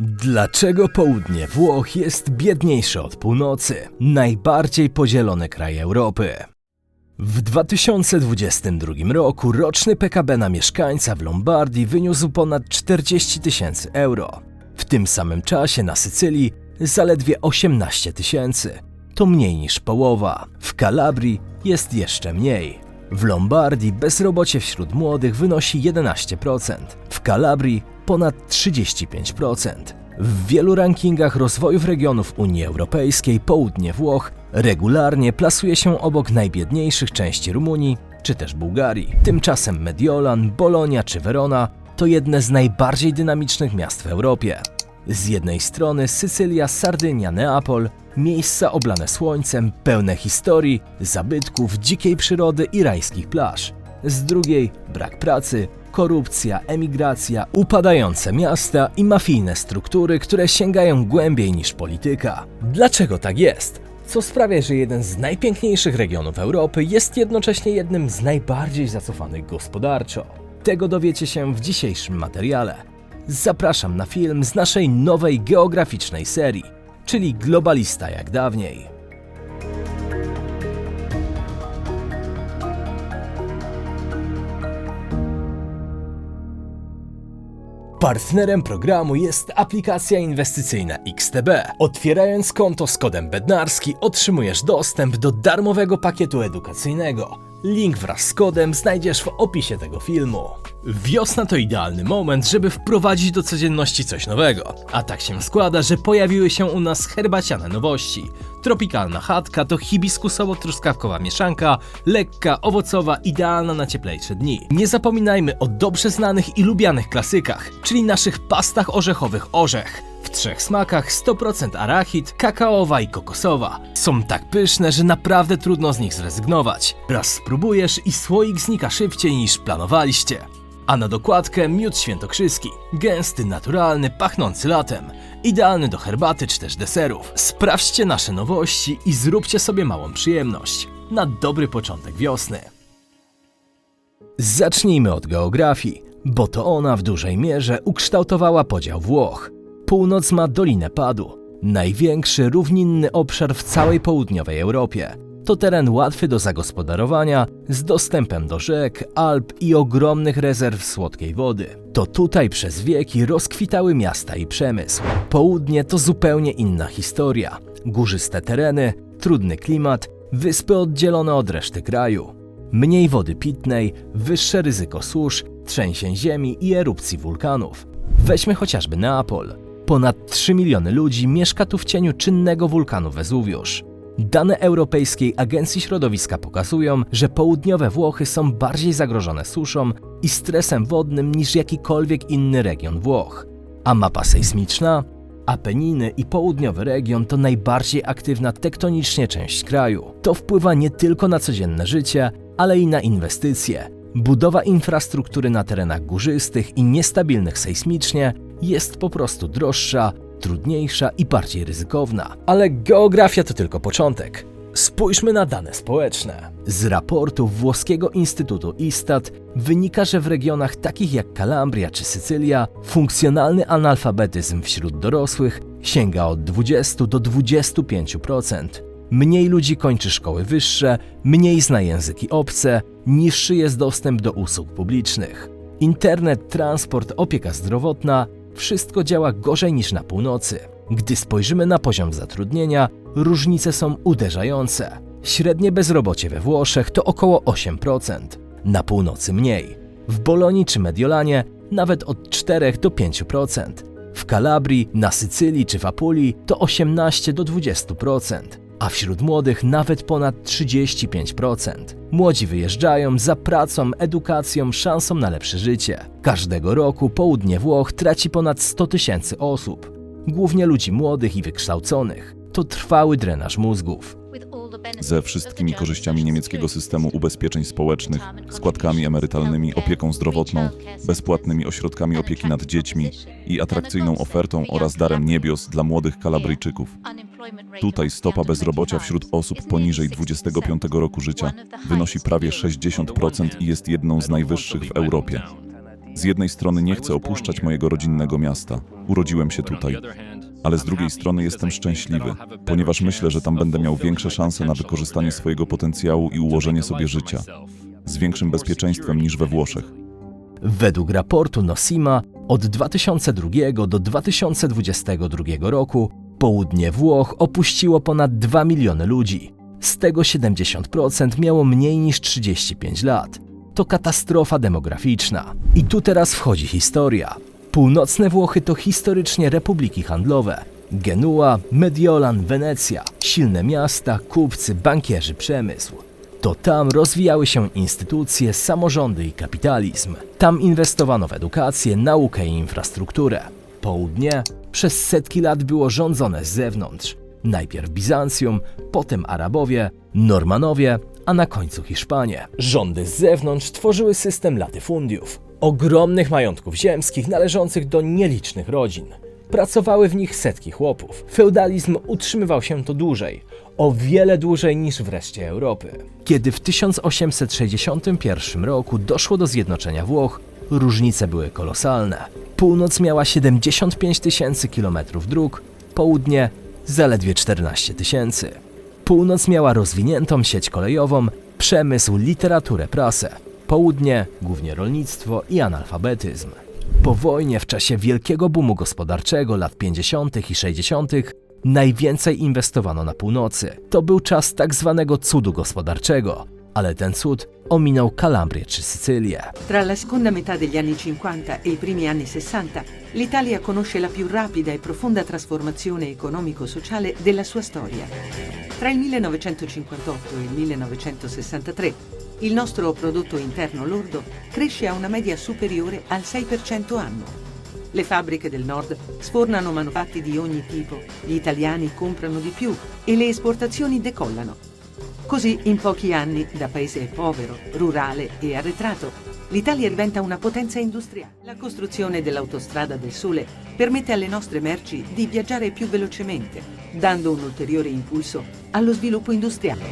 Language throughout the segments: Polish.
Dlaczego południe Włoch jest biedniejsze od północy? Najbardziej podzielony kraj Europy. W 2022 roku roczny PKB na mieszkańca w Lombardii wyniósł ponad 40 tysięcy euro. W tym samym czasie na Sycylii zaledwie 18 tysięcy. To mniej niż połowa. W Kalabrii jest jeszcze mniej. W Lombardii bezrobocie wśród młodych wynosi 11%, w Kalabrii ponad 35%. W wielu rankingach rozwojów regionów Unii Europejskiej południe Włoch regularnie plasuje się obok najbiedniejszych części Rumunii czy też Bułgarii. Tymczasem Mediolan, Bolonia czy Verona to jedne z najbardziej dynamicznych miast w Europie. Z jednej strony Sycylia, Sardynia, Neapol, miejsca oblane słońcem, pełne historii, zabytków, dzikiej przyrody i rajskich plaż. Z drugiej brak pracy, korupcja, emigracja, upadające miasta i mafijne struktury, które sięgają głębiej niż polityka. Dlaczego tak jest? Co sprawia, że jeden z najpiękniejszych regionów Europy jest jednocześnie jednym z najbardziej zacofanych gospodarczo? Tego dowiecie się w dzisiejszym materiale. Zapraszam na film z naszej nowej geograficznej serii, czyli Globalista jak dawniej. Partnerem programu jest aplikacja inwestycyjna XTB. Otwierając konto z kodem Bednarski otrzymujesz dostęp do darmowego pakietu edukacyjnego. Link wraz z kodem znajdziesz w opisie tego filmu. Wiosna to idealny moment, żeby wprowadzić do codzienności coś nowego. A tak się składa, że pojawiły się u nas herbaciane nowości. Tropikalna chatka to hibiskusowo-truskawkowa mieszanka, lekka, owocowa, idealna na cieplejsze dni. Nie zapominajmy o dobrze znanych i lubianych klasykach, czyli naszych pastach orzechowych orzech. W trzech smakach 100% arachid, kakaowa i kokosowa. Są tak pyszne, że naprawdę trudno z nich zrezygnować. Raz spróbujesz i słoik znika szybciej niż planowaliście. A na dokładkę miód świętokrzyski. Gęsty, naturalny, pachnący latem. Idealny do herbaty czy też deserów. Sprawdźcie nasze nowości i zróbcie sobie małą przyjemność. Na dobry początek wiosny. Zacznijmy od geografii, bo to ona w dużej mierze ukształtowała podział Włoch. Północ ma Dolinę Padu, największy równinny obszar w całej południowej Europie. To teren łatwy do zagospodarowania, z dostępem do rzek, Alp i ogromnych rezerw słodkiej wody. To tutaj przez wieki rozkwitały miasta i przemysł. Południe to zupełnie inna historia. Górzyste tereny, trudny klimat, wyspy oddzielone od reszty kraju. Mniej wody pitnej, wyższe ryzyko susz, trzęsień ziemi i erupcji wulkanów. Weźmy chociażby Neapol. Ponad 3 miliony ludzi mieszka tu w cieniu czynnego wulkanu Wezuwiusz. Dane Europejskiej Agencji Środowiska pokazują, że południowe Włochy są bardziej zagrożone suszą i stresem wodnym niż jakikolwiek inny region Włoch. A mapa sejsmiczna? Apeniny i południowy region to najbardziej aktywna tektonicznie część kraju. To wpływa nie tylko na codzienne życie, ale i na inwestycje. Budowa infrastruktury na terenach górzystych i niestabilnych sejsmicznie jest po prostu droższa, trudniejsza i bardziej ryzykowna. Ale geografia to tylko początek. Spójrzmy na dane społeczne. Z raportu włoskiego Instytutu Istat wynika, że w regionach takich jak Kalabria czy Sycylia funkcjonalny analfabetyzm wśród dorosłych sięga od 20 do 25%. Mniej ludzi kończy szkoły wyższe, mniej zna języki obce, niższy jest dostęp do usług publicznych. Internet, transport, opieka zdrowotna wszystko działa gorzej niż na północy. Gdy spojrzymy na poziom zatrudnienia, różnice są uderzające. Średnie bezrobocie we Włoszech to około 8%, na północy mniej. W Bolonii czy Mediolanie nawet od 4 do 5%. W Kalabrii, na Sycylii czy w Apulii to 18 do 20%, a wśród młodych nawet ponad 35%. Młodzi wyjeżdżają za pracą, edukacją, szansą na lepsze życie. Każdego roku południe Włoch traci ponad 100 tysięcy osób, głównie ludzi młodych i wykształconych. To trwały drenaż mózgów. Ze wszystkimi korzyściami niemieckiego systemu ubezpieczeń społecznych, składkami emerytalnymi, opieką zdrowotną, bezpłatnymi ośrodkami opieki nad dziećmi i atrakcyjną ofertą oraz darem niebios dla młodych Kalabryjczyków. Tutaj stopa bezrobocia wśród osób poniżej 25 roku życia wynosi prawie 60% i jest jedną z najwyższych w Europie. Z jednej strony nie chcę opuszczać mojego rodzinnego miasta. Urodziłem się tutaj. Ale z drugiej strony jestem szczęśliwy, ponieważ myślę, że tam będę miał większe szanse na wykorzystanie swojego potencjału i ułożenie sobie życia z większym bezpieczeństwem niż we Włoszech. Według raportu Nosima od 2002 do 2022 roku południe Włoch opuściło ponad 2 miliony ludzi. Z tego 70% miało mniej niż 35 lat. To katastrofa demograficzna. I tu teraz wchodzi historia. Północne Włochy to historycznie republiki handlowe. Genua, Mediolan, Wenecja, silne miasta, kupcy, bankierzy, przemysł. To tam rozwijały się instytucje, samorządy i kapitalizm. Tam inwestowano w edukację, naukę i infrastrukturę. Południe przez setki lat było rządzone z zewnątrz. Najpierw Bizancjum, potem Arabowie, Normanowie, a na końcu Hiszpanie. Rządy z zewnątrz tworzyły system latyfundiów, ogromnych majątków ziemskich należących do nielicznych rodzin. Pracowały w nich setki chłopów. Feudalizm utrzymywał się to dłużej, o wiele dłużej niż w reszcie Europy. Kiedy w 1861 roku doszło do zjednoczenia Włoch, różnice były kolosalne. Północ miała 75 tysięcy kilometrów dróg, południe zaledwie 14 tysięcy. Północ miała rozwiniętą sieć kolejową, przemysł, literaturę, prasę. Południe głównie rolnictwo i analfabetyzm. Po wojnie, w czasie wielkiego boomu gospodarczego lat 50. i 60., najwięcej inwestowano na północy. To był czas tak zwanego cudu gospodarczego, ale ten cud ominął Kalabrię czy Sycylię. Tra la seconda metà degli anni 50 e i primi anni 60, l'Italia conosce la più rapida e profonda trasformazione economico-sociale della sua storia. Tra il 1958 e il 1963, il nostro prodotto interno lordo cresce a una media superiore al 6% annuo. Le fabbriche del nord sfornano manufatti di ogni tipo, gli italiani comprano di più e le esportazioni decollano. Così, in pochi anni, da paese povero, rurale e arretrato, l'Italia diventa una potenza industriale. La costruzione dell'autostrada del Sole permette alle nostre merci di viaggiare più velocemente, dando un ulteriore impulso allo sviluppo industriale.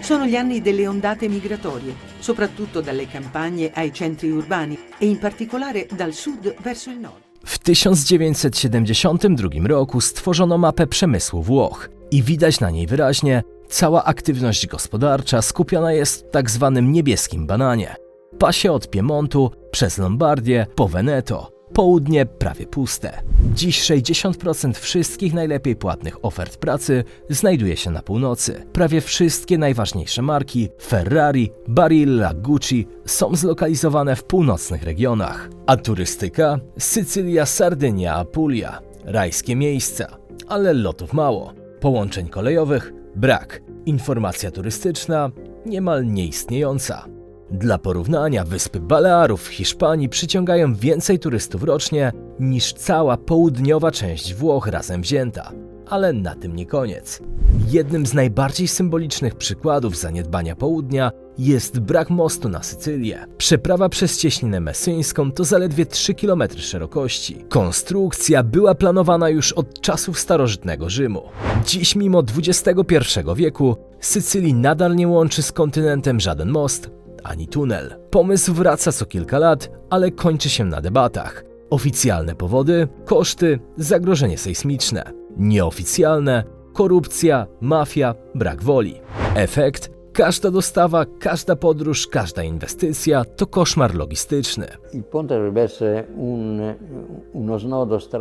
Sono gli anni delle ondate migratorie, soprattutto dalle campagne ai centri urbani e in particolare dal sud verso il nord. W 1972 roku stworzono mapę przemysłu Włoch i widać na niej wyraźnie, cała aktywność gospodarcza skupiona jest w tak zwanym niebieskim bananie. Pasie od Piemontu przez Lombardię po Veneto, południe prawie puste. Dziś 60% wszystkich najlepiej płatnych ofert pracy znajduje się na północy. Prawie wszystkie najważniejsze marki Ferrari, Barilla, Gucci są zlokalizowane w północnych regionach. A turystyka? Sycylia, Sardynia, Apulia. Rajskie miejsca. Ale lotów mało. Połączeń kolejowych? Brak. Informacja turystyczna? Niemal nieistniejąca. Dla porównania, wyspy Balearów w Hiszpanii przyciągają więcej turystów rocznie niż cała południowa część Włoch razem wzięta. Ale na tym nie koniec. Jednym z najbardziej symbolicznych przykładów zaniedbania południa jest brak mostu na Sycylię. Przeprawa przez cieśninę messyńską to zaledwie 3 km szerokości. Konstrukcja była planowana już od czasów starożytnego Rzymu. Dziś, mimo XXI wieku, Sycylii nadal nie łączy z kontynentem żaden most, ani tunel. Pomysł wraca co kilka lat, ale kończy się na debatach. Oficjalne powody, koszty, zagrożenie sejsmiczne. Nieoficjalne, korupcja, mafia, brak woli. Efekt? Każda dostawa, każda podróż, każda inwestycja to koszmar logistyczny.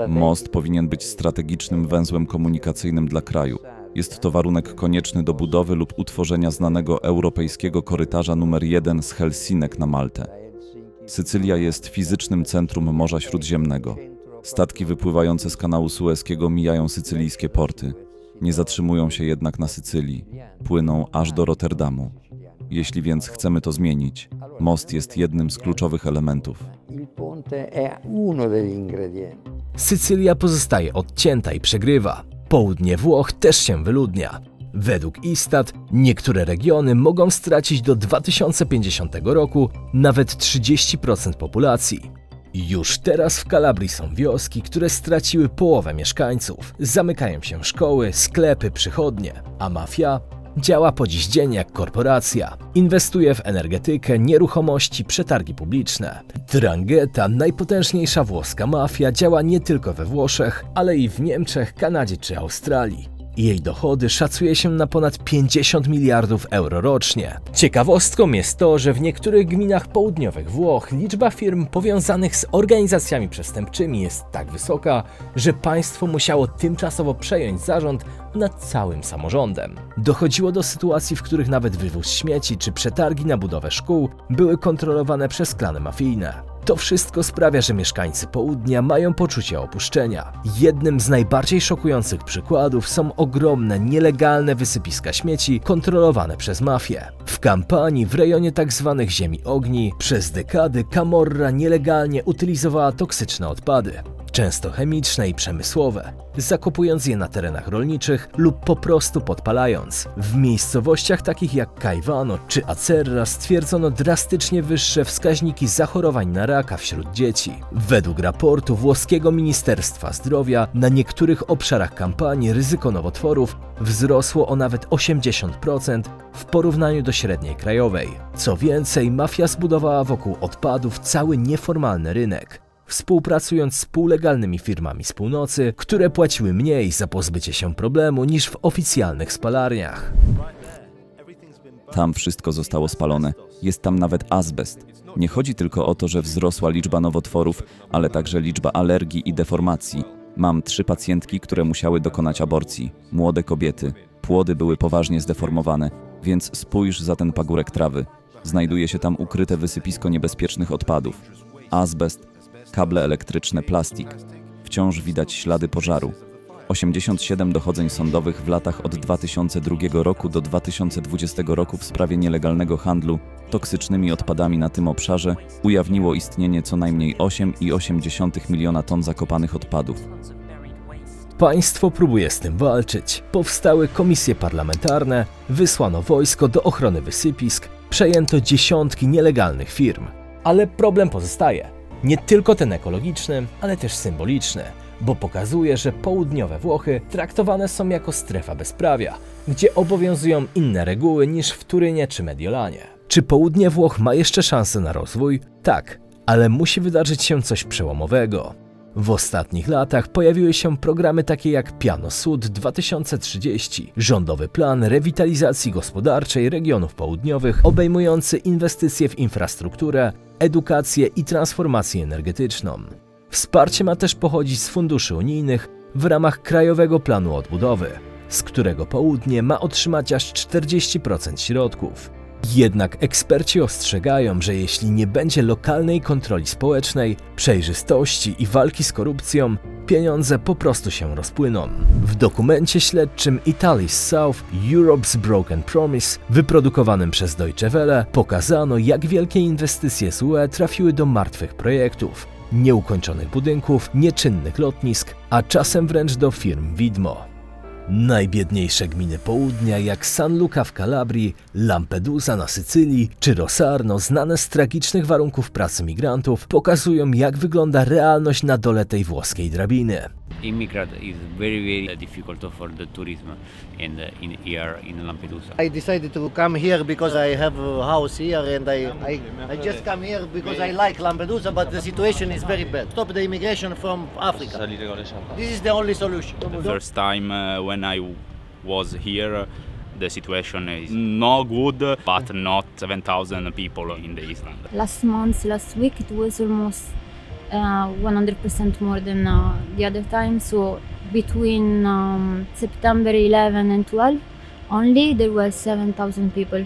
Most powinien być strategicznym węzłem komunikacyjnym dla kraju. Jest to warunek konieczny do budowy lub utworzenia znanego europejskiego korytarza numer 1 z Helsinek na Maltę. Sycylia jest fizycznym centrum Morza Śródziemnego. Statki wypływające z kanału Sueskiego mijają sycylijskie porty. Nie zatrzymują się jednak na Sycylii. Płyną aż do Rotterdamu. Jeśli więc chcemy to zmienić, most jest jednym z kluczowych elementów. Sycylia pozostaje odcięta i przegrywa. Południe Włoch też się wyludnia. Według Istat niektóre regiony mogą stracić do 2050 roku nawet 30% populacji. Już teraz w Kalabrii są wioski, które straciły połowę mieszkańców. Zamykają się szkoły, sklepy, przychodnie, a mafia Działa po dziś dzień jak korporacja. Inwestuje w energetykę, nieruchomości, przetargi publiczne. Drangheta, najpotężniejsza włoska mafia, działa nie tylko we Włoszech, ale i w Niemczech, Kanadzie czy Australii. Jej dochody szacuje się na ponad 50 miliardów euro rocznie. Ciekawostką jest to, że w niektórych gminach południowych Włoch liczba firm powiązanych z organizacjami przestępczymi jest tak wysoka, że państwo musiało tymczasowo przejąć zarząd nad całym samorządem. Dochodziło do sytuacji, w których nawet wywóz śmieci czy przetargi na budowę szkół były kontrolowane przez klany mafijne. To wszystko sprawia, że mieszkańcy południa mają poczucie opuszczenia. Jednym z najbardziej szokujących przykładów są ogromne, nielegalne wysypiska śmieci kontrolowane przez mafię. W kampanii w rejonie tzw. ziemi ogni przez dekady Camorra nielegalnie utylizowała toksyczne odpady często chemiczne i przemysłowe, zakopując je na terenach rolniczych lub po prostu podpalając. W miejscowościach takich jak Caivano czy Acerra stwierdzono drastycznie wyższe wskaźniki zachorowań na raka wśród dzieci. Według raportu włoskiego Ministerstwa Zdrowia na niektórych obszarach kampanii ryzyko nowotworów wzrosło o nawet 80% w porównaniu do średniej krajowej. Co więcej, mafia zbudowała wokół odpadów cały nieformalny rynek współpracując z półlegalnymi firmami z północy, które płaciły mniej za pozbycie się problemu niż w oficjalnych spalarniach. Tam wszystko zostało spalone. Jest tam nawet azbest. Nie chodzi tylko o to, że wzrosła liczba nowotworów, ale także liczba alergii i deformacji. Mam trzy pacjentki, które musiały dokonać aborcji. Młode kobiety. Płody były poważnie zdeformowane, więc spójrz za ten pagórek trawy. Znajduje się tam ukryte wysypisko niebezpiecznych odpadów. Azbest, kable elektryczne, plastik. Wciąż widać ślady pożaru. 87 dochodzeń sądowych w latach od 2002 roku do 2020 roku w sprawie nielegalnego handlu toksycznymi odpadami na tym obszarze ujawniło istnienie co najmniej 8,8 miliona ton zakopanych odpadów. Państwo próbuje z tym walczyć. Powstały komisje parlamentarne, wysłano wojsko do ochrony wysypisk, przejęto dziesiątki nielegalnych firm. Ale problem pozostaje. Nie tylko ten ekologiczny, ale też symboliczny, bo pokazuje, że południowe Włochy traktowane są jako strefa bezprawia, gdzie obowiązują inne reguły niż w Turynie czy Mediolanie. Czy południe Włoch ma jeszcze szansę na rozwój? Tak, ale musi wydarzyć się coś przełomowego. W ostatnich latach pojawiły się programy takie jak Piano Sud 2030, rządowy plan rewitalizacji gospodarczej regionów południowych obejmujący inwestycje w infrastrukturę, edukację i transformację energetyczną. Wsparcie ma też pochodzić z funduszy unijnych w ramach Krajowego Planu Odbudowy, z którego południe ma otrzymać aż 40% środków. Jednak eksperci ostrzegają, że jeśli nie będzie lokalnej kontroli społecznej, przejrzystości i walki z korupcją, pieniądze po prostu się rozpłyną. W dokumencie śledczym Italy's South Europe's Broken Promise, wyprodukowanym przez Deutsche Welle, pokazano, jak wielkie inwestycje z UE trafiły do martwych projektów, nieukończonych budynków, nieczynnych lotnisk, a czasem wręcz do firm widmo. Najbiedniejsze gminy południa jak San Luca w Kalabrii, Lampedusa na Sycylii czy Rosarno, znane z tragicznych warunków pracy migrantów, pokazują jak wygląda realność na dole tej włoskiej drabiny. Immigrant is very very difficult for the tourism in the, in here in Lampedusa. I decided to come here because I have a house here and I, I, I just come here because I like Lampedusa, but the situation is very bad. Stop the immigration from Africa. This is the only solution. The first time uh, when I was here, the situation is not good, but not 7,000 people in the island. last month, last week, it was almost uh, 100% more than uh, the other time. So between um, September 11 and 12, only there were 7,000 people,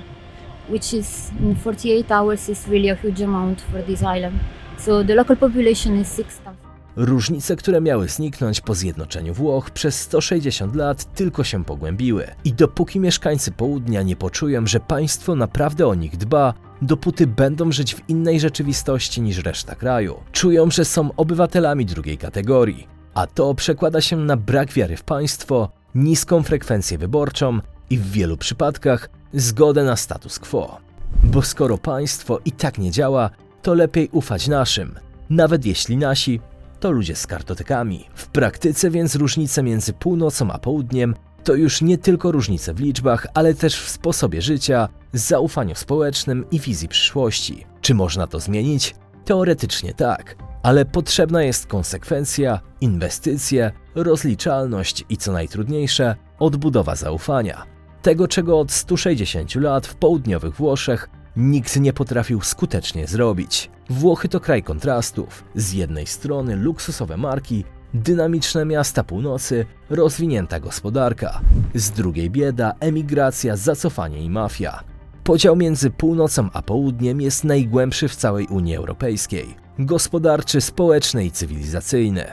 which is in 48 hours is really a huge amount for this island. So the local population is 6,000. Różnice, które miały zniknąć po zjednoczeniu Włoch przez 160 lat, tylko się pogłębiły. I dopóki mieszkańcy południa nie poczują, że państwo naprawdę o nich dba, dopóty będą żyć w innej rzeczywistości niż reszta kraju. Czują, że są obywatelami drugiej kategorii, a to przekłada się na brak wiary w państwo, niską frekwencję wyborczą i w wielu przypadkach zgodę na status quo. Bo skoro państwo i tak nie działa, to lepiej ufać naszym, nawet jeśli nasi to ludzie z kartotekami. W praktyce więc różnice między północą a południem to już nie tylko różnice w liczbach, ale też w sposobie życia, zaufaniu społecznym i wizji przyszłości. Czy można to zmienić? Teoretycznie tak, ale potrzebna jest konsekwencja, inwestycje, rozliczalność i co najtrudniejsze, odbudowa zaufania. Tego, czego od 160 lat w południowych Włoszech nikt nie potrafił skutecznie zrobić. Włochy to kraj kontrastów. Z jednej strony luksusowe marki, dynamiczne miasta północy, rozwinięta gospodarka. Z drugiej bieda, emigracja, zacofanie i mafia. Podział między północą a południem jest najgłębszy w całej Unii Europejskiej. Gospodarczy, społeczny i cywilizacyjny.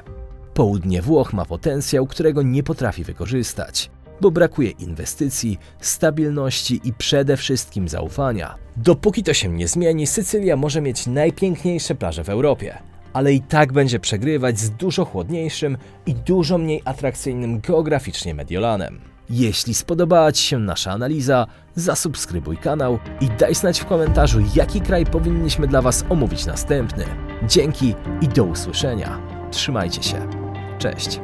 Południe Włoch ma potencjał, którego nie potrafi wykorzystać, bo brakuje inwestycji, stabilności i przede wszystkim zaufania. Dopóki to się nie zmieni, Sycylia może mieć najpiękniejsze plaże w Europie, ale i tak będzie przegrywać z dużo chłodniejszym i dużo mniej atrakcyjnym geograficznie Mediolanem. Jeśli spodobała Ci się nasza analiza, zasubskrybuj kanał i daj znać w komentarzu, jaki kraj powinniśmy dla Was omówić następny. Dzięki i do usłyszenia. Trzymajcie się. Cześć.